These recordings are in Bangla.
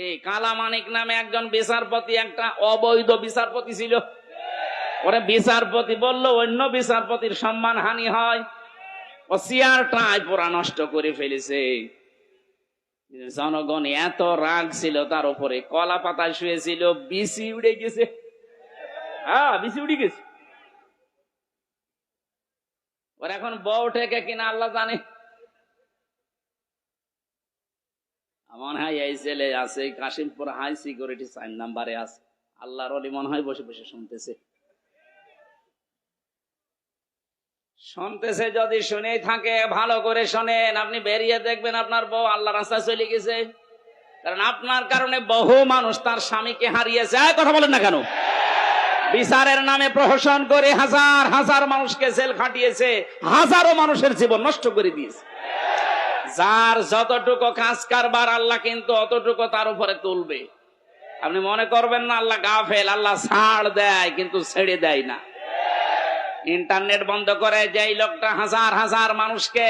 কে কালা মানিক নামে একজন বিচারপতি, একটা অবৈধ বিচারপতি ছিল। ওরে বিচারপতি বলল, অন্য বিচারপতির সম্মান হানি হয়। ও চেয়ারটাই পুরা নষ্ট করে ফেলেছে। জনগণ এত রাগ ছিল, তার উপরে কলা পাতা শুয়েছিল বিসি উড়ে গেছে। হ্যাঁ বিসি উড়ে গেছে। ওর এখন বউ ঠেকে কিনা, আল্লাহ জানে। মনে হয় এই ছেলে আছে, কাশিমপুর হাই সিকিউরিটি সাইন নাম্বারে আছে। আল্লাহর অলি মনে হয় বসে বসে শুনতেছে। শুনতেছে যদি শুনেই থাকে, ভালো করে শোনেন। আপনি বেরিয়ে দেখবেন আপনার বউ আল্লাহ রাস্তায় চলে গেছে। কারণ আপনার কারণে বহু মানুষ তার স্বামীকে হারিয়েছে কথা বলেন না কেন? বিচারের নামে প্রহসন করে হাজার হাজার মানুষকে জেল খাটিয়েছে, হাজারো মানুষের জীবন নষ্ট করে দিয়েছে। যার যতটুকু কাজ কারবার, আল্লাহ কিন্তু অতটুকু তার উপরে তুলবে। আপনি মনে করবেন না, আল্লাহ গাফেল, আল্লাহ ছাড় দেয়, কিন্তু ছেড়ে দেয় না। ইন্টারনেট বন্ধ করে যেই লোকটা হাজার হাজার মানুষকে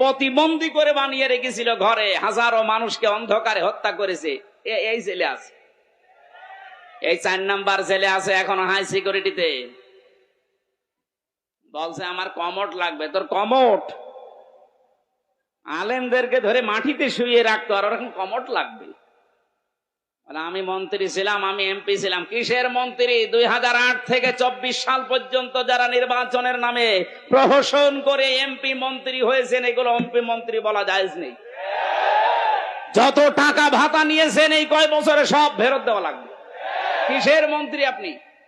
প্রতিবন্ধী করে বানিয়ে রেখেছিল ঘরে, হাজারো মানুষকে অন্ধকারে হত্যা করেছে এই ছেলে আছে। এই চার নাম্বার ছেলে আছে এখন হাই সিকিউরিটিতে বলছে, আমার কমট লাগবে। তোর কমট? আলেমদেরকে ধরে মাটিতে শুয়ে রাখতো, আর ওরকম কমট লাগবে। আমি মন্ত্রী ছিলাম, আমি এমপি ছিলাম। কিসের মন্ত্রী? দুই হাজার আট থেকে চব্বিশ সাল পর্যন্ত যারা নির্বাচনের নামে প্রহসন করে এমপি মন্ত্রী হয়েছেন, এগুলো এমপি মন্ত্রী বলা যায় নেই যত টাকা ভাতা নিয়েছেন, এই কয় বছরে সব ফেরত দেওয়া লাগবে। কিসের মন্ত্রী আপনি?